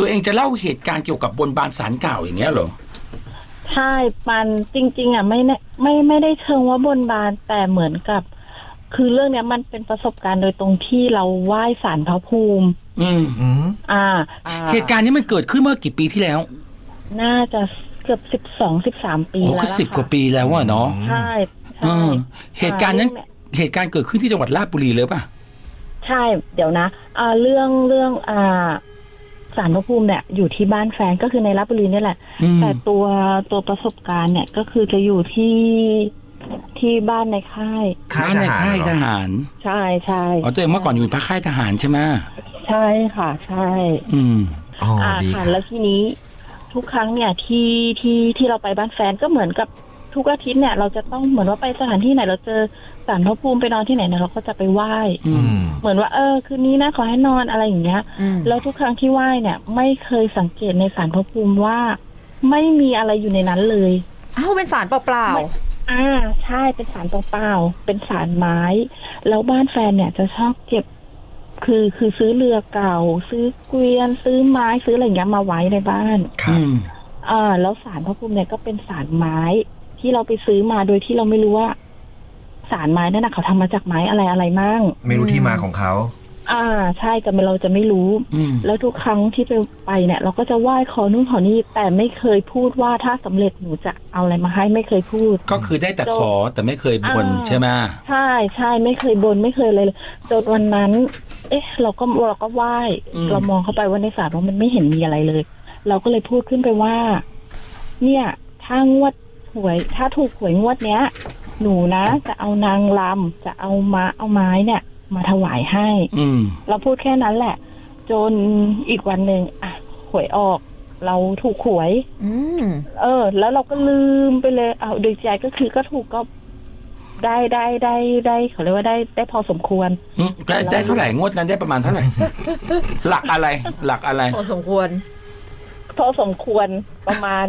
ตัวเองจะเล่าเหตุการณ์เกี่ยวกับบนบานสารกล่าวอย่างเงี้ยเหรอใช่มันจริง ๆ อะไม่แน่ไม่ไม่ได้เชิงว่าบนบานแต่เหมือนกับ คือเรื่องเนี้ยมันเป็นประสบการณ์โดยตรงที่เราไหว้สารพระภูมิ อืมอืมอ่าอ่าเหตุการณ์นี้มันเกิดขึ้นเมื่อกี่ปีที่แล้วน่าจะเกือบสิบสองสิบสามปีโอ้แล้วก็ล่ะสิบค่ะกว่าปีแล้วอะเนาะใช่เอใช่อเหตุการณ์นั้นอ่าเหตุการณ์เกิดขึ้นที่จังหวัดราชบุรีเลยป่ะ ใช่เดี๋ยวนะอ่าเรื่องเรื่องอ่า สารพระภูมิเนี่ยอยู่ที่บ้านแฟนก็คือในรับบุรีเนี่ยแหละอืมแต่ตัวตัวประสบการณ์เนี่ยก็คือจะอยู่ที่ที่บ้านในค่ายค่ายบ้านในทหารค่ายเหรอทหาร ใช่ใช่อ๋อตัวเองเมื่อก่อนอยู่ภาคค่ายทหารใช่ไหมใช่ค่ะ ใช่ อืมอ๋ออ่าดีค่ะค่ะแล้วทีนี้ทุกครั้งเนี่ยที่ที่ที่เราไปบ้านแฟนก็เหมือนกับ ทุกอาทิตย์เนี่ยเราจะต้องเหมือนว่าไปสถานที่ไหน เราเจอสารพระภูมิไปนอนที่ไหนเนี่ยเราก็จะไปไหว้อือืมมเหมือนว่า เออ คืนนี้นะขอให้นอนอะไรอย่างเงี้ยอืมแล้วทุกครั้งที่ไหว้เนี่ย ไม่เคยสังเกตในสารพระภูมิว่า ไม่มีอะไรอยู่ในนั้นเลยอ้าวเป็นสารเปล่าไม่อ่าใช่เป็นสารเปล่าๆเป็นสารไม้ แล้วบ้านแฟนเนี่ยจะชอบเก็บคือคือซื้อเรือเก่า ซื้อเกวียน ซื้อไม้ซื้ออะไรอย่างเงี้ยมาไว้ในบ้านครับอืมอ่าแล้วสารพระภูมิเนี่ยก็เป็นสารไม้ ที่เราไปซื้อมาโดยที่เราไม่รู้ว่า สารไม้นั่นนะเขาทำมาจากไม้อะไรอะไรมั่งไม่รู้ที่มาของเขาอ่า ใช่แต่เราจะไม่รู้อืมแล้วทุกครั้งที่ไปไปเนี่ย เราก็จะไหว้ขอนู่นขอนี่แต่ไม่เคยพูดว่าถ้าสำเร็จหนูจะเอาอะไรมาให้ไม่เคยพูด ก็คือได้แต่ขอแต่ไม่เคยบนอ่าใช่ไหมใช่ใช่ไม่เคยบนไม่เคยอะไรเลยจนวันนั้น เอ๊ะ เราก็เราก็ไหว้เรามองเข้าไปว่าในสารว่ามันไม่เห็นมีอะไรเลย เราก็เลยพูดขึ้นไปว่า เนี่ยถ้างวด หวย ถ้าถูกหวยงวดเนี้ย หนูนะ จะเอานางลำจะเอามาเอาไม้เนี่ย มาถวายให้ อืมเราพูดแค่นั้นแหละ จนอีกวันหนึ่งอะหวยออก เราถูกหวยๆอืม เออ แล้วเราก็ลืมไปเลยเอาโดยใจก็คือก็ถูกก็ได้ได้ได้ได้เขาเรียกว่าได้ได้พอสมควร อืมได้ได้เท่าไหร่งวดนั้นได้ประมาณเท่าไหร่ หลักอะไร หลักอะไรพอสมควรพอสมควรประมาณ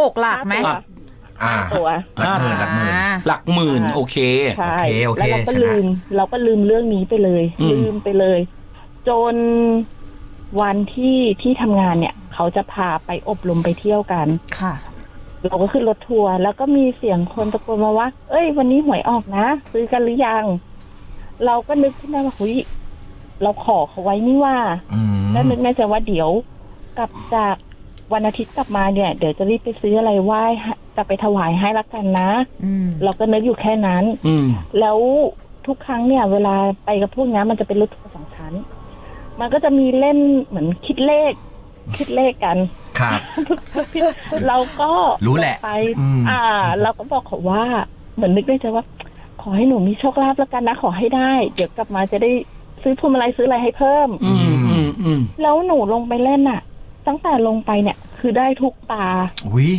หกหลักไหมห้า อ่าตัวหลักหมื่นหลักหมื่นอ่าหลักหมื่นอ่าโอเค ใช่โอเคโอเคแล้วเราก็ชนะ ลืม เราก็ลืมเรื่องนี้ไปเลย อืม ลืมไปเลย จนวันที่ที่ทำงานเนี่ย เขาจะพาไปอบรมไปเที่ยวกัน ค่ะ เราก็ขึ้นรถทัวร์แล้วก็มีเสียงคนตะโกนมาว่า เอ้ย วันนี้หวยออกนะ ซื้อกันหรือยัง เราก็นึกขึ้นได้ว่าหุยเราขอเขาไว้นี่ว่า อืมแล้วนึกในใจว่าเดี๋ยวกลับจากวันอาทิตย์กลับมาเนี่ย เดี๋ยวจะรีบไปซื้ออะไรไหว้ ให้จะไปถวายให้ละกันนะ อืม เราก็นึกอยู่แค่นั้น อืม แล้วทุกครั้งเนี่ย เวลาไปกับพวกนี้มันจะเป็นรถทัวร์สองชั้น มันก็จะมีเล่นเหมือนคิดเลข คิดเลขกัน ครับ เราก็รู้แหละไปอืม อ่า เราก็บอกเขาว่า เหมือนนึกได้ใจว่า ขอให้หนูมีโชคลาภแล้วกันนะ ขอให้ได้ เดี๋ยวกลับมาจะได้ซื้อพวงมาลัยซื้ออะไรให้เพิ่ม อืมอืมอืมแล้วหนูลงไปเล่นน่ะ ตั้งแต่ลงไปเนี่ย คือได้ทุกตา อุ้ย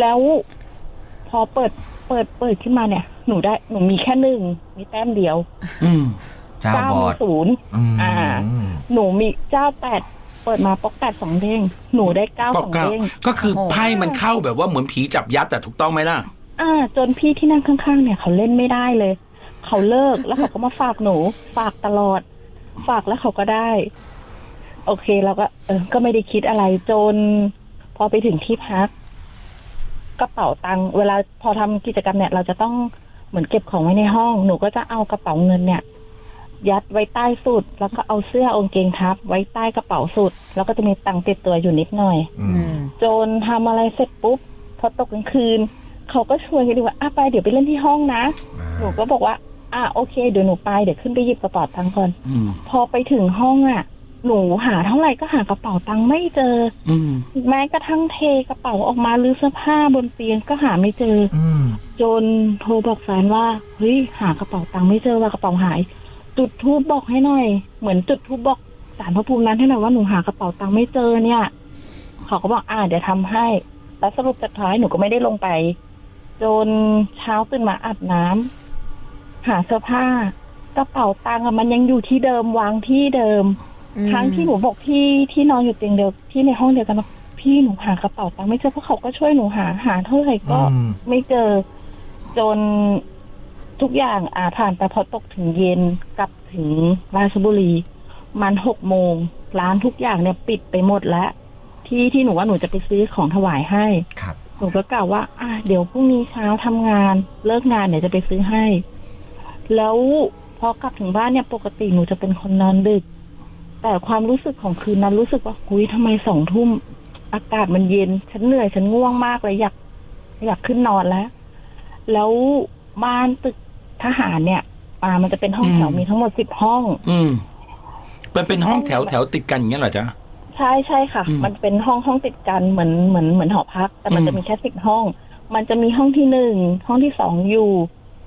แล้วพ อเปิดเปิดเปิดขึ้นมาเนี่ย หนูได้หนูมีแค่หนึ่งมีแต้มเดียวอืมเจ้าเก้าบอมีดศูนย์อืมอ่าหนูมีเจ้าแปดเปิดมาป๊อกแปดสองเด้งหนูได้เก้าก็สองเก้าเด้งก็คือโอ้โหไพ่มันเข้าแบบว่าเหมือนผีจับยัดแต่ถูกต้องไหมล่ะ อ่า จนพี่ที่นั่งข้างๆ เนี่ยเขาเล่นไม่ได้เลย เขาเลิกแล้วเขาก็มาฝากหนู ฝากตลอด ฝากแล้วเขาก็ได้ โอเคเราก็ เออ ก็ไม่ได้คิดอะไรจน พอไปถึงที่พัก กระเป๋าตังค์เวลาพอทำกิจกรรมเนี่ย เราจะต้องเหมือนเก็บของไว้ในห้อง หนูก็จะเอากระเป๋าเงินเนี่ย ยัดไว้ใต้สุด แล้วก็เอาเสื้อองเกงทับ ไว้ใต้กระเป๋าสุด แล้วก็จะมีตังค์ติดตัวอยู่นิดหน่อย อือืมมจนทำอะไรเสร็จปุ๊บ พอตกกลางคืน เขาก็ชวนกันดีว่าอะไปเดี๋ยวไปเล่นที่ห้องนะหนูก็บอกว่า อะโอเคเดี๋ยวหนูไปเดี๋ยวขึ้นไปหยิบกระเป๋าตังค์ก่อน อืม พอไปถึงห้องอะ หนูหาเท่าไหร่ก็หากระเป๋าตังค์ไม่เจอ อืม แม้กระทั่งเทกระเป๋าออกมาหรือเสื้อผ้าบนเตียงก็หาไม่เจอ อืม จนโทรบอกแฟนว่าเฮ้ยหากระเป๋าตังค์ไม่เจอว่ากระเป๋าหาย จุดทูบบอกให้หน่อย เหมือนจุดทูบบอกสารพระภูมินั้นให้หน่อยว่าหนูหากระเป๋าตังค์ไม่เจอเนี่ยเขาก็บอกอ่าเดี๋ยวทำให้ แล้วสรุปสุดท้ายหนูก็ไม่ได้ลงไป จนเช้าตื่นมาอาบน้ำหาเสื้อผ้ากระเป๋าตังค์อะมันยังอยู่ที่เดิมวางที่เดิม ครั้งที่หนูบอกพี่ที่นอนอยู่เตียงเดียวที่ในห้องเดียวกันว่าพี่หนูหากระเป๋าตังค์ไม่เจอเพราะเขาก็ช่วยหนูหาหาเท่าไหร่ก็อืม ไม่เจอจนทุกอย่างอ่าผ่านไปพอตกถึงเย็นกลับถึงราชบุรี มันหกโมงร้านทุกอย่างเนี่ยปิดไปหมดแล้ว ที่ที่หนูว่าหนูจะไปซื้อของถวายให้ ครับ หนูก็กล่าวว่า อะเดี๋ยวพรุ่งนี้เช้าทำงานเลิกงานเดี๋ยวจะไปซื้อให้ แล้วพอกลับถึงบ้านเนี่ยปกติหนูจะเป็นคนนอนดึก แต่ความรู้สึกของคืนนั้นรู้สึกว่าหุยทำไมสองทุ่มอากาศมันเย็น ฉันเหนื่อย ฉันง่วงมากเลยอยากอยากขึ้นนอนแล้ว แล้วบ้านตึกทหารเนี่ยอ่ามันจะเป็นห้องแถวอืมมีทั้งหมดสิบห้อง อืมมันเป็นห้องแถวแถวติดกันอย่างเงี้ยเหรอจ๊ะใช่ใช่ค่ะอืมมันเป็นห้องห้องติดกันเหมือนเหมือนเหมือนหอพัก แต่มันอืมจะมีแค่สิบห้อง มันจะมีห้องที่หนึ่งห้องที่สองอยู่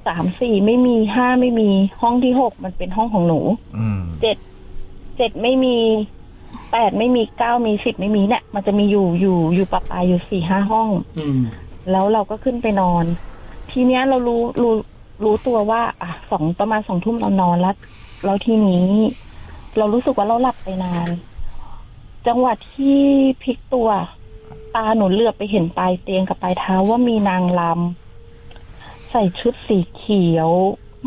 สามสี่ไม่มีห้าไม่มีห้องที่หกมันเป็นห้องของหนูอืมเจ็ด เจ็ดไม่มีแปดไม่มีเก้ามีสิบไม่มีเนี่ย มันจะมีอยู่อยู่อยู่ปะปายอยู่สี่ห้าห้อง อืม แล้วเราก็ขึ้นไปนอน ทีเนี้ยเรารู้รู้รู้ตัวว่า อะสองประมาณสองทุ่มเรานอนแล้วแล้วทีนี้ เรารู้สึกว่าเราหลับไปนาน จังหวะที่พลิกตัวตาหนูเหลือบไปเห็นปลายเตียงกับปลายเท้าว่ามีนางลำใส่ชุดสีเขียว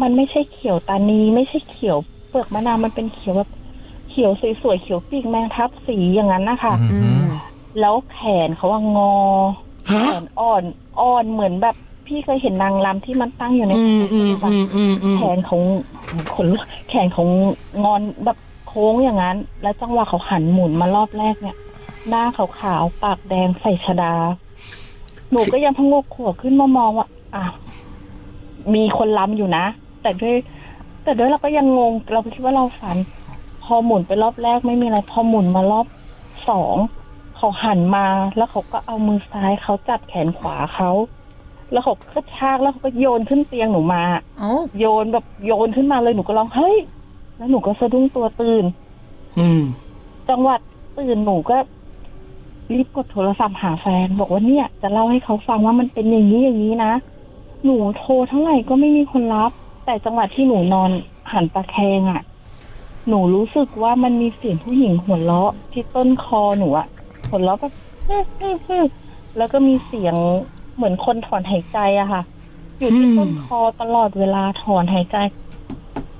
มันไม่ใช่เขียวตานีไม่ใช่เขียว เปลือกมะนาวมันเป็นเขียวแบบ เขียวสวยๆเขียวปีกแมงทับสีอย่างนั้นนะคะอือืมมแล้วแขนเขาว่างอฮะแขนอ่อนอ่อนเหมือนแบบพี่เคยเห็นนางรำที่มันตั้งอยู่ในอืมอืมอืมอืมอืมแขนของขนลุกแขนของงอนแบบโค้งอย่างนั้น แล้วจังหวะเขาหันหมุนมารอบแรกเนี่ย หน้าขาวๆปากแดงใส่ชดา หนูก็ยังพะงกหัวขึ้นมามองว่าอะมีคนล้ำอยู่นะ แต่ด้วย แต่ด้วยเราก็ยังงง เราก็คิดว่าเราฝันพ อหมุนไปรอบแรกไม่มีอะไรพอหมุนมารอบสองเขาหันมาแล้วเขาก็เอามือซ้ายเขาจับแขนขวาเขาแล้วเขาก็กระชากแล้วเขาก็โยนขึ้นเตียงหนูมาโอ้โยนแบบโยนขึ้นมาเลยหนูก็ร้องเฮ้ย แล้วหนูก็สะดุ้งตัวตื่น อืม จังหวัดตื่นหนูก็รีบกดโทรศัพท์หาแฟน บอกว่าเนี่ย จะเล่าให้เขาฟังว่ามันเป็นอย่างนี้อย่างนี้นะ หนูโทรเท่าไหร่ก็ไม่มีคนรับ แต่จังหวะที่หนูนอนหันตะแคงอะ่ะ หนูรู้สึกว่ามันมีเสียงผู้หญิงหัวเราะที่ต้นคอหนูอะ่ะหัวเราะแบบแล้วก็มีเสียงเหมือนคนถอนหายใจอะค่ะ อยู่ที่ต้นคอตลอดเวลาถอนหายใจ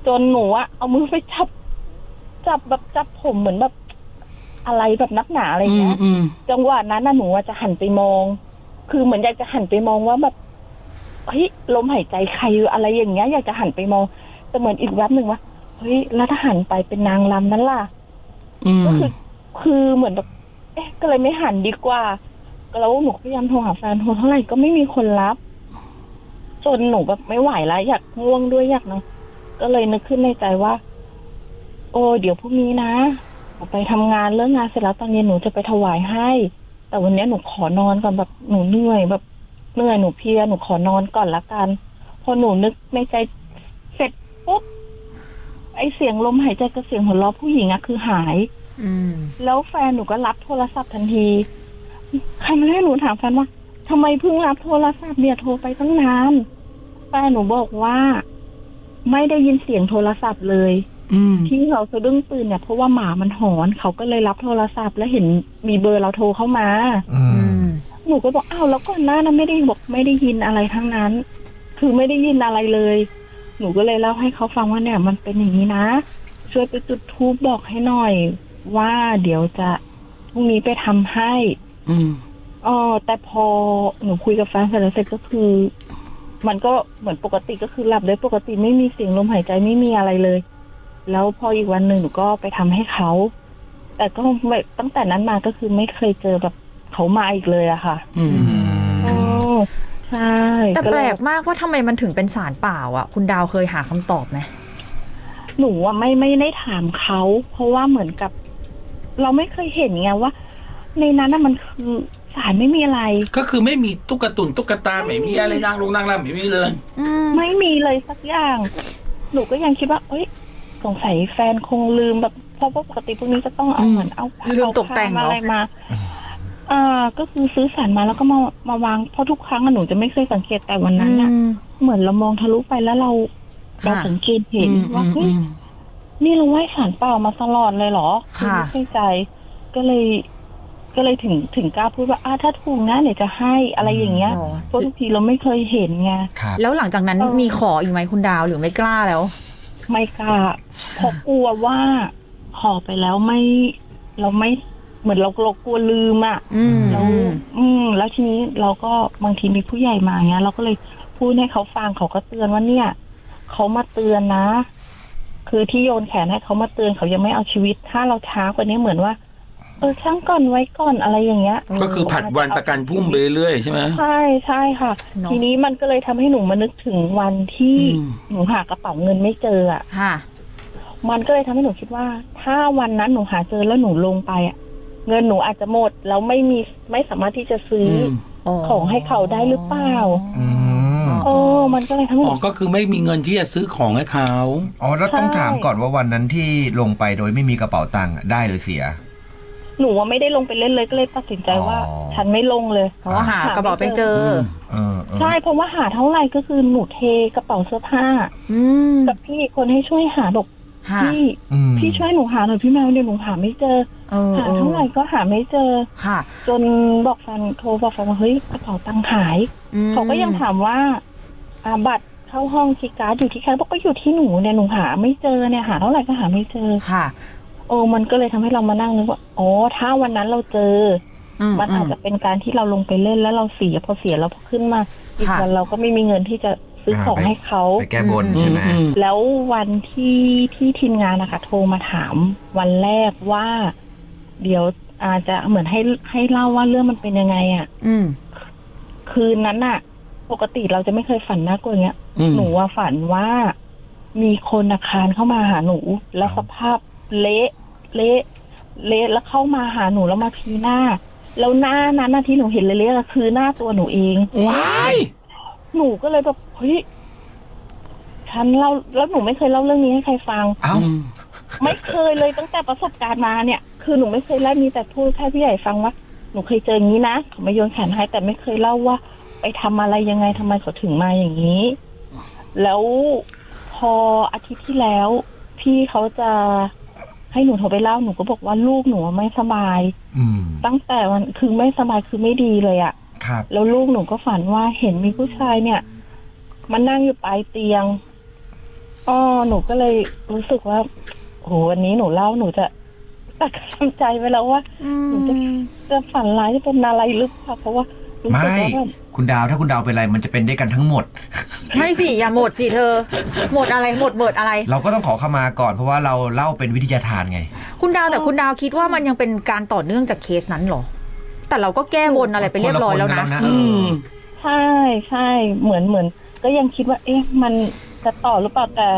จนหนูอะเอามือไปจับ จับแบบจับผมเหมือนแบบ อะไรแบบนักหนาอะไรอืมเงี้ยอืมจังหวะนั้นน่ะหนูอะจะหันไปมอง คือเหมือนอยากจะหันไปมองว่าแบบเฮ้ยลมหายใจใครอะไรอย่างเงี้ย อยากจะหันไปมองแต่เหมือนอีกแวบหนึ่งว่า เฮ้ยแล้วถ้าหันไปเป็นนางรำนั้นล่ะอืมก็คือคือเหมือนแบบเอ๊ะก็เลยไม่หันดีกว่าแล้วหนูพยายามโทรหาแฟนโทรเท่าไหร่ก็ไม่มีคนรับ จนหนูแบบไม่ไหวแล้วอยากง่วงด้วยอยากนอนก็เลยนึกขึ้นในใจว่า โอ้เดี๋ยวพรุ่งนี้นะหนูไปทำงานเลิกงานเสร็จแล้วตอนเย็นหนูจะไปถวายให้ แต่วันนี้หนูขอนอนก่อนแบบหนูเหนื่อยแบบเหนื่อยหนูเพลียหนูขอนอนก่อนละกัน พอหนูนึกในใจเสร็จปุ๊บไอเสียงลมหายใจกับเสียงหัวเราะผู้หญิงอะคือหาย อืม แล้วแฟนหนูก็รับโทรศัพท์ทันทีครั้งแรกหนูถามแฟนว่าทำไมเพิ่งรับโทรศัพท์เนี่ยโทรไปตั้งนานแฟนหนูบอกว่า ไม่ได้ยินเสียงโทรศัพท์เลย อืม ที่เขาสะดุ้งตื่นเนี่ยเพราะว่าหมามันหอน เขาก็เลยรับโทรศัพท์แล้วเห็นมีเบอร์เราโทรเข้ามา อือืม ม หนูก็บอกอ้าวแล้วก่อนหน้านั้นไม่ได้บอกไม่ได้ยินอะไรทั้งนั้น คือไม่ได้ยินอะไรเลย หนูก็เลยเล่าให้เขาฟังว่าเนี่ย มันเป็นอย่างนี้นะ ช่วยไปจุดทูบบอกให้หน่อย ว่าเดี๋ยวจะพรุ่งนี้ไปทำให้อืมอ๋อแต่พอหนูคุยกับแฟนเสร็จแล้วเสร็จก็คือ มันก็เหมือนปกติก็คือหลับได้ปกติไม่มีเสียงลมหายใจไม่มีอะไรเลย แล้วพออีกวันหนึ่งหนูก็ไปทำให้เขา แต่ก็ไม่ตั้งแต่นั้นมาก็คือไม่เคยเจอแบบเขามาอีกเลยอะค่ะ อืมอ๋อใช่ แต่แปลเลยกมากว่าทำไมมันถึงเป็นสารเปล่าอะ คุณดาวเคยหาคำตอบไหมหนูอะไม่ไม่ได้ถามเขา เพราะว่าเหมือนกับ เราไม่เคยเห็นไงว่า ในนั้นน่ะมันคือสารไม่มีอะไร ก็คือไม่มีตุ๊กตุนตุ๊กตาไม่มีอะไรนางลงนางรำไม่มีเลย อืมไม่มีเลยสักอย่าง หนูก็ยังคิดว่า เอ้ย สงสัยแฟนคงลืมแบบเพราะว่าปกติพวกนี้จะต้องเอาอืมเหมือนเอาผ้าลืมเอาตกแต่งผ้าเหรออะไรมา อ่าก็คือซื้อสารมาแล้วก็มามาวางเพราะทุกครั้งอะหนูจะไม่เคยสังเกตแต่วันนั้นน่ะอืม เหมือนเรามองทะลุไปแล้วเราเราค่ะสังเกตเห็นอืมว่าอืเฮ้ยมนี่เราไหว้สารเปล่ามาตลอดเลยเหรอค่ะไม่เข้าใจ ก็เลย ก็เลยถึงถึงกล้าพูดว่าอ่าถ้าถูกนะเดี๋ยวจะให้อะไรอย่างเงี้ยอ๋อเพราะทุกทีเราไม่เคยเห็นไง ครับ แล้วหลังจากนั้นเออ มีขออีกไหมคุณดาวหรือไม่กล้าแล้ว ไม่กล้าเพราะกลัวว่าขอไปแล้วไม่ เราไม่ เหมือนเราเรากลัวลืมอะอืม แล้วอืม แล้วทีนี้เราก็บางทีมีผู้ใหญ่มาเงี้ย เราก็เลยพูดให้เขาฟังเขาก็เตือนว่าเนี่ยเขามาเตือนนะ คือที่โยนแขนให้เขามาเตือนเขายังไม่เอาชีวิต ถ้าเราช้ากว่านี้เหมือนว่า เออช่างก่อนไว้ก่อนอะไรอย่างเงี้ย ก็คือผัดวันประกันพรุ่งไปเรื่อยๆใช่ไหม ใช่ใช่ค่ะ เนอะ ทีนี้มันก็เลยทำให้หนูมานึกถึงวันที่อืม หนูหากระเป๋าเงินไม่เจออะ ค่ะ มันก็เลยทำให้หนูคิดว่า ถ้าวันนั้นหนูหาเจอแล้วหนูลงไปอะ เงินหนูอาจจะหมดแล้วไม่มีไม่สามารถที่จะซื้ออือมของให้เขาได้หรือเปล่าอืมโอ้มันก็เลยทำให้หอ๋นูอก็คือไม่มีเงินที่จะซื้อของให้เขาอ๋อแล้วต้องใช่ ถามก่อนว่าวันนั้นที่ลงไปโดยไม่มีกระเป๋าตังค์อะได้หรือเสีย หนูว่าไม่ได้ลงไปเล่นเลยก็เลยตัดสินใจว่า อ๋อ ฉันไม่ลงเลย เพราะว่าหากระเป๋าไปเจออืมเออเออใช่เพราะว่าหาเท่าไหร่ก็คือหนูเทกระเป๋าเสื้อผ้า อืมกับพี่คนให้ช่วยหาบอกค่ะพี่อืมพี่ช่วยหนูหาหน่อยพี่แมวเดี๋ยวหนูหาไม่เจอ เออหาเท่าไหร่ก็หาไม่เจอ ค่ะ จนบอกแฟนโทรบอกแฟนว่าเฮ้ยกระเป๋าตังค์หาย อืมเขาก็ยังถามว่าอาบัตรเข้าห้องคีย์การ์ดอยู่ที่ใครบอกก็อยู่ที่หนูเนี่ยหนูหาไม่เจอเนี่ยหาเท่าไหร่ก็หาไม่เจอ ค่ะโอ้มันก็เลยทำให้เรามานั่งนึกว่าอ๋อถ้าวันนั้นเราเจออืมันอาจจะเป็นการที่เราลงไปเล่นแล้วเราเสียพอเสียแล้วพอขึ้นมาอีกค่ะวันเราก็ไม่มีเงินที่จะซื้อของให้เขา ไปแก้บนอืมใช่ไหมอืม แล้ววันที่ที่ทีมงานนะคะโทรมาถามวันแรกว่า เดี๋ยวอาจจะเหมือนให้ให้เล่าว่าเรื่องมันเป็นยังไงอะ่ะ อืม คืนนั้นอะปกติเราจะไม่เคยฝันน่ากลัวอย่างเงี้ย อืม หนูว่าฝันว่ามีคนอาคารเข้ามาหาหนู แล้วสภาพเละเละเละแล้วเข้ามาหาหนูแล้วมาชี้หน้า แล้วหน้านั้นนะที่หนูเห็นเละๆอะคือหน้าตัวหนูเอง ว้าย หนูก็เลยแบบเฮ้ยฉันเล่าแล้วหนูไม่เคยเล่าเรื่องนี้ให้ใครฟัง เอ้าอืมไม่เคยเลยตั้งแต่ประสบการณ์มาเนี่ย คือหนูไม่เคยเล่ามีแต่พูดแค่พี่ใหญ่ฟังว่าหนูเคยเจออย่างนี้นะเขามาโยนแขนให้แต่ไม่เคยเล่าว่า ไปทำอะไรยังไงทำไมเขาถึงมาอย่างนี้ แล้วพออาทิตย์ที่แล้ว พี่เขาจะให้หนูโทรไปเล่าหนูก็บอกว่าลูกหนูไม่สบาย อืมตั้งแต่วันคือไม่สบายคือไม่ดีเลยอะครับแล้วลูกหนูก็ฝันว่าเห็นมีผู้ชายเนี่ยมานั่งอยู่ปลายเตียงอ๋อหนูก็เลยรู้สึกว่าโหวันนี้หนูเล่าหนูจะ ตัดสินใจไปแล้วว่าหนูจะจะฝันร้ายจะเป็นอะไรหรือเปล่าเพราะว่ารู้สึกไม่ ว่าแบบคุณดาวถ้าคุณดาวเป็นอะไรมันจะเป็นได้กันทั้งหมด ไม่สิ อย่าหมดสิเธอ หมดอะไรหมดเบิดอะไร เราก็ต้องขอเข้ามาก่อน เพราะว่าเราเล่าเป็นวิทยาทานไง คุณดาวแต่คุณดาวคิดว่ามันยังเป็นการต่อเนื่องจากเคสนั้นเหรอ แต่เราก็แก้บนอะไรไปเรียบร้อยแล้วคนละคนกันะนแล้วนะ อืม ใช่ใช่เหมือนเหมือน ก็ยังคิดว่า เอ๊ะ มันจะต่อหรือเปล่าแต่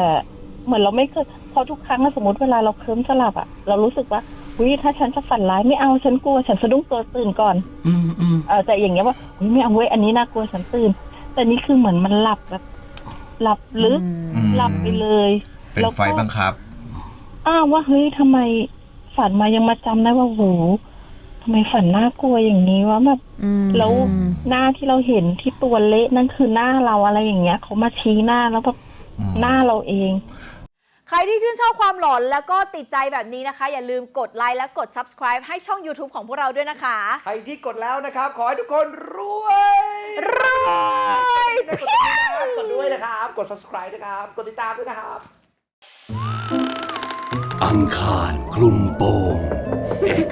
เหมือนเราไม่เคยเพอทุกครั้งอะสมมติเวลาเราเคลิ้มสลับอะเรารู้สึกว่าอุ้ยถ้าฉันจะฝันร้ายไม่เอาฉันกลัวฉันสะดุ้งตัวตื่นก่อน อืมอืมเออแต่อย่างเงี้ยว่าอุ้ยไม่เอาเว้ยอันนี้น่ากลัวฉันตื่น แต่นี่คือเหมือนมันหลับแบบหลับลึกอืมหลับไปเลยเป็นแล้วไฟก็บังคับ อ้าวว่าเฮ้ยทำไมฝันมายังมาจำได้ว่าโหทำไมฝันน่ากลัวอย่างนี้วะแบบ อืมแล้วหน้าที่เราเห็นที่ตัวเละนั่นคือหน้าเราอะไรอย่างเงี้ยเขามาชี้หน้าแล้วแบบอืม หน้าเราเองใครที่ชื่นชอบความหลอนแล้วก็ติดใจแบบนี้นะคะ อย่าลืมกดไลค์และกด subscribe ให้ช่อง YouTube ของพวกเราด้วยนะคะ ใครที่กดแล้วนะครับ ขอให้ทุกคนรวยรวยกดติดตามกดด้วยนะครับ กด subscribe นะครับ กดติดตามด้วยนะครับ อังคารคลุมโปง X